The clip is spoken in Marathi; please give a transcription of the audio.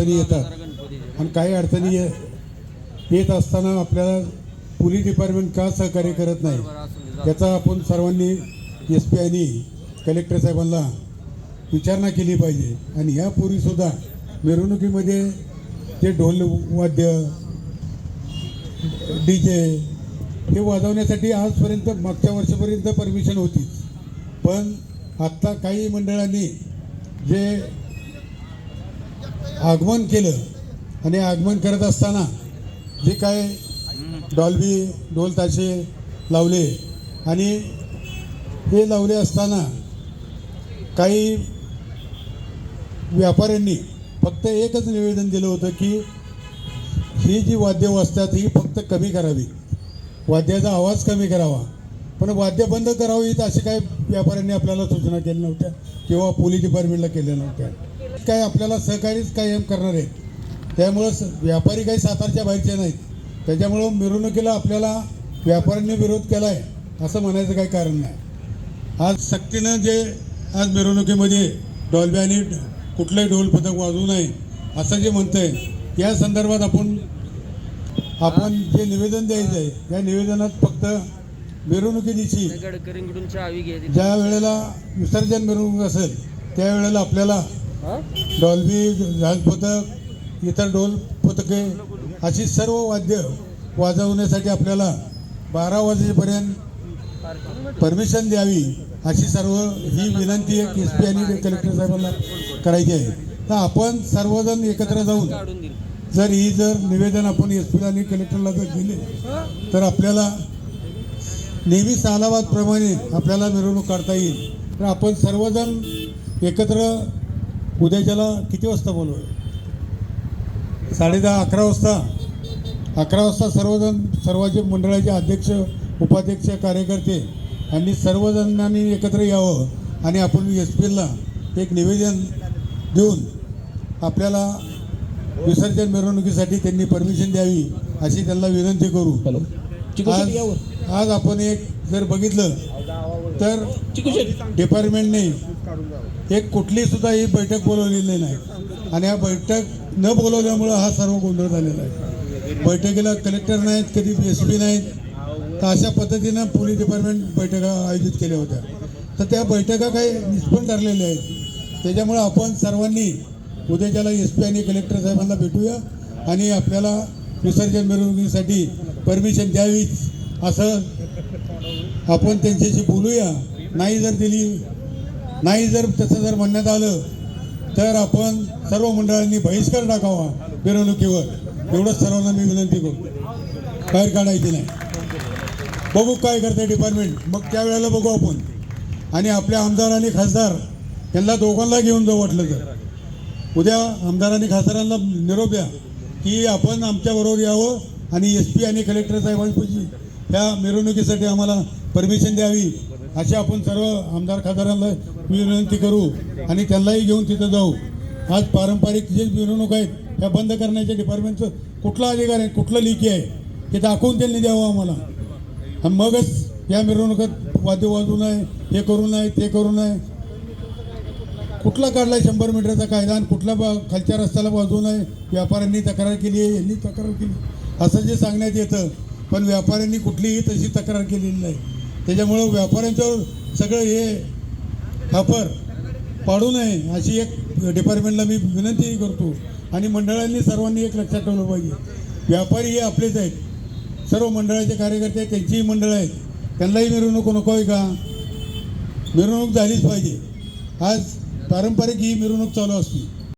अडचणी येतात. आणि काही अडचणी ये- येत असताना आपल्याला पोलीस डिपार्टमेंट का सहकार्य करत नाही? त्याचा आपण सर्वांनी एस पी आयनी कलेक्टर साहेबांना विचारणा केली पाहिजे. आणि यापूर्वीसुद्धा मिरवणुकीमध्ये जे ढोल वाद्य डी जे हे वाजवण्यासाठी आजपर्यंत मागच्या वर्षापर्यंत परमिशन होतीच. पण आत्ता काही मंडळांनी जे आगमन केलं आणि आगमन करत असताना जे काय डॉल्बी ढोल ताशे लावले आणि हे लावले असताना काही व्यापाऱ्यांनी फक्त एकच निवेदन दिलं होतं की ही जी वाद्य वाजतात ही फक्त कमी करावी. वाद्याचा आवाज कमी करावा. पण वाद्य बंद करावीत असे काही व्यापाऱ्यांनी आपल्याला सूचना केल्या नव्हत्या किंवा पोलीस डिपार्टमेंटला केल्या नव्हत्या. काय आपल्याला सहकारीच कायम करणार आहेत. त्यामुळं व्यापारी काही सातारच्या बाहेरचे नाहीत. त्याच्यामुळं मिरवणुकीला आपल्याला व्यापाऱ्यांनी विरोध केला आहे असं म्हणायचं काही कारण नाही. आज सक्तीनं जे आज मिरवणुकीमध्ये डॉल्बी आणि कुठलंही ढोल पथक वाजवू नये असं जे म्हणतंय या संदर्भात आपण आपण जे निवेदन द्यायचं आहे या निवेदनात फक्त मिरवणुकी दिवशी गडकरींकडून चावी घे ज्या वेळेला विसर्जन मिरवणूक असेल त्यावेळेला आपल्याला डॉल्बी झाजपथक इतर ढोल पथके अशी सर्व वाद्य वाजवण्यासाठी आपल्याला बारा वाजेपर्यंत परमिशन द्यावी अशी सर्व ही विनंती एक एस पी आणि कलेक्टर साहेबांना करायची आहे. तर आपण सर्वजण एकत्र जाऊन जर ही जर निवेदन आपण एस पीला आणि कलेक्टरला जर दिले तर आपल्याला नेहमी सालावादप्रमाणे आपल्याला मिरवणूक काढता येईल. तर आपण सर्वजण एकत्र उद्याच्याला किती वाजता बोलू? साडेदहा अकरा वाजता? अकरा वाजता सर्वजण सर्वांचे मंडळाचे अध्यक्ष उपाध्यक्ष कार्यकर्ते यांनी सर्वजणांनी एकत्र यावं आणि आपण एस पीला एक निवेदन देऊन आपल्याला विसर्जन मिरवणुकीसाठी त्यांनी परमिशन द्यावी अशी त्यांना विनंती करू. आज आज आपण एक जर बघितलं तर डिपार्टमेंटने एक कुठली सुद्धा ही बैठक बोलवलेली नाही. आणि हा बैठक न बोलवल्यामुळं हा सर्व गोंधळ झालेला आहे. बैठकीला कलेक्टर नाहीत कधी एस पी नाहीत. तर अशा पद्धतीनं पोलीस डिपार्टमेंट बैठका आयोजित केल्या होत्या. तर त्या बैठका काही निष्फळ ठरलेल्या आहेत. त्याच्यामुळं आपण सर्वांनी उद्याच्याला एस पी आणि कलेक्टर साहेबांना भेटूया आणि आपल्याला विसर्जन मिरवणुकीसाठी परमिशन द्यावीच असं आपण त्यांच्याशी बोलूया. नाही जर दिली नाही जर तसं जर म्हणण्यात आलं तर आपण सर्व मंडळांनी बहिष्कार टाकावा मिरवणुकीवर. एवढंच सर्वांना मी विनंती करू. बाहेर काढायची नाही. बघू काय करते डिपार्टमेंट मग त्यावेळेला बघू आपण. आणि आपल्या आमदार आणि खासदार यांना दोघांना घेऊन जाऊ वाटलं तर. उद्या आमदार आणि खासदारांना निरोप द्या की आपण आमच्याबरोबर यावं आणि एस पी आणि कलेक्टर साहेबांपाशी ह्या मिरवणुकीसाठी आम्हाला परमिशन द्यावी. असे आपण सर्व आमदार खासदारांना विनंती करू आणि त्यांनाही घेऊन तिथं जाऊ. आज पारंपरिक जे मिरवणूक आहेत त्या बंद करण्याच्या डिपार्टमेंटचं कुठला अधिकार आहे कुठलं लिखी आहे ते दाखवून त्यांनी द्यावं आम्हाला. आणि मगच या मिरवणुकीत वाद्य वाजू नये हे करू नये ते करू नये. कुठला काढला आहे शंभर मीटरचा कायदा आणि कुठला बा खालच्या रस्त्याला वाजू नये व्यापाऱ्यांनी तक्रार केली आहे यांनी तक्रार केली. असं जे सांगण्यात येतं पण व्यापाऱ्यांनी कुठलीही तशी तक्रार केलेली नाही. त्याच्यामुळं व्यापाऱ्यांच्यावर सगळं हे खापर पाडू नये अशी एक डिपार्टमेंटला मी विनंतीही करतो. आणि मंडळांनी सर्वांनी एक लक्षात ठेवलं पाहिजे. व्यापारी हे आपलेच आहेत. सर्व मंडळाचे कार्यकर्ते आहेत, त्यांचीही मंडळं आहेत. त्यांनाही मिरवणूक नको आहे का? मिरवणूक झालीच पाहिजे. आज पारंपरिक ही मिरवणूक चालू असते.